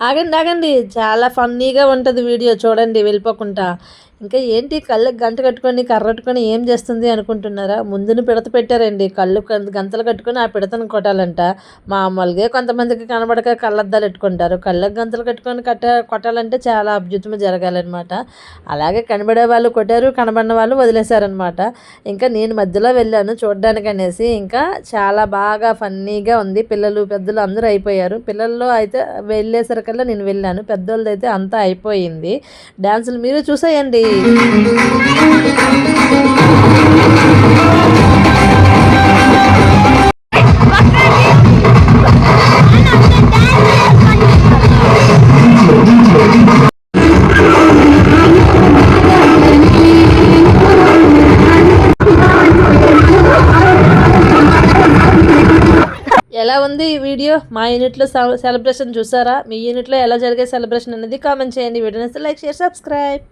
ఆగండి ఆగండి. చాలా ఫన్నీగా ఉంటుంది వీడియో. చూడండి వెళ్ళిపోకుండా ఇంకా ఏంటి కళ్ళకి గంట కట్టుకొని కర్రట్టుకొని ఏం చేస్తుంది అనుకుంటున్నారా? ముందును పిడత పెట్టారండి. కళ్ళు గంతలు కట్టుకొని ఆ పిడతను కొట్టాలంట. మామూలుగా కొంతమందికి కనబడక కళ్ళద్దాలు పెట్టుకుంటారు. కళ్ళకి గంతలు కట్టుకొని కట్ట కొట్టాలంటే చాలా అభ్యుతమ జరగాలన్నమాట. అలాగే కనబడే వాళ్ళు కొట్టారు కనబడిన వాళ్ళు వదిలేశారనమాట ఇంకా నేను మధ్యలో వెళ్ళాను చూడడానికి అనేసి ఇంకా చాలా బాగా ఫన్నీగా ఉంది. పిల్లలు పెద్దలు అందరూ అయిపోయారు. పిల్లల్లో అయితే వెళ్ళేసరికల్లా నేను వెళ్ళాను. పెద్దోళ్ళది అయితే అంతా అయిపోయింది. డ్యాన్సులు మీరు చూసేయండి. ఎలా ఉంది ఈ వీడియో? మా యూనిట్లో సెలబ్రేషన్ చూసారా? మీ యూనిట్లో ఎలా జరిగే సెలబ్రేషన్ అనేది కామెంట్ చేయండి. Video like share subscribe.